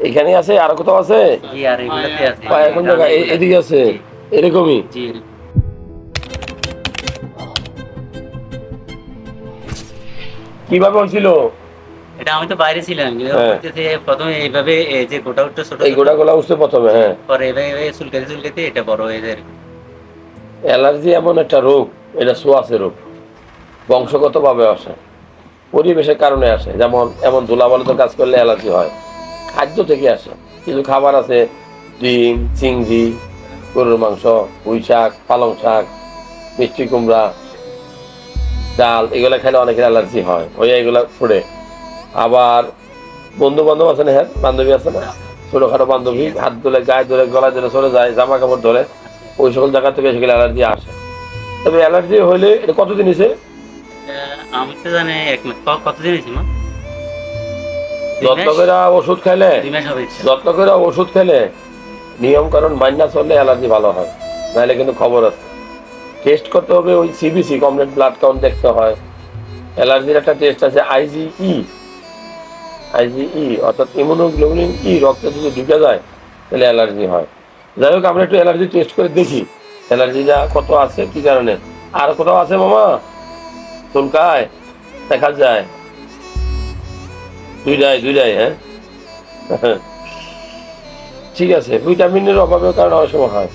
এখানে আছে? আর কোথাও আছে? জায়গায় এদিকে আছে? এরকমই? কীভাবে হয়েছিল? এটা আমি তো বাইরে ছিলাম। হ্যাঁ। করতেছে প্রথমে এইভাবে এই যে গোটা উঠতে ছোট এই গোটা গোলা উঠছে প্রথমে হ্যাঁ। পরে চুলকাতে চুলকাতে এটা বড় হয়ে যায় অ্যালার্জি এমন একটা রোগ এটা সোয়াসের রোগ। বংশগতভাবে আসে। পরিবেশের কারণে আসে। যেমন, এমন ধুলাবালিতে কাজ করলে অ্যালার্জি হয়। খাদ্য থেকে আসে। কিছু খাবার আছে, ডিম, চিংড়ি, গরুর মাংস, পুঁই শাক, পালং শাক, মিষ্টি কুমড়া, ডাল, এগুলো খেলে অনেকের অ্যালার্জি হয়। হয়ে এগুলো ফুড়ে। আবার বন্ধু বান্ধব আছে না হ্যাঁ? বান্ধবী আছে না? ছোটখাটো বান্ধবী, হাত ধরে গায়ে ধরে গলায় ধরে চলে যায় জামা কাপড় ধরে, ওই সকল জায়গা থেকে সেগুলো অ্যালার্জি আসে। তবে অ্যালার্জি হইলে এটা কতদিন এসে আমি তো জানি এক মাস কতদিন হয়েছে মা? যত্ন করে ওষুধ। যত্ন করে ওষুধ খেলে নিয়ম কারণ চললে অ্যালার্জি ভালো হয়। নাহলে কিন্তু খবর আছে। টেস্ট করতে হবে ওই সিবিসি কমপ্লিট ব্লাড কাউন্ট দেখতে হয়। অ্যালার্জির একটা টেস্ট আছে আইজিই আইজিই অর্থাৎ ইমিউনোগ্লোবুলিন ই রক্তে যদি ঢুকে যায় তাহলে অ্যালার্জি হয়। যাই হোক আমরা একটু অ্যালার্জি টেস্ট করে দেখি। অ্যালার্জিটা কত আছে কি কারণে? আর কোথাও আছে মামা? চুলকায় দেখা যায়। দুইটাই দুইটাই হ্যাঁ? ঠিক আছে ভিটামিনের অভাবের কারণে অসময় হয়।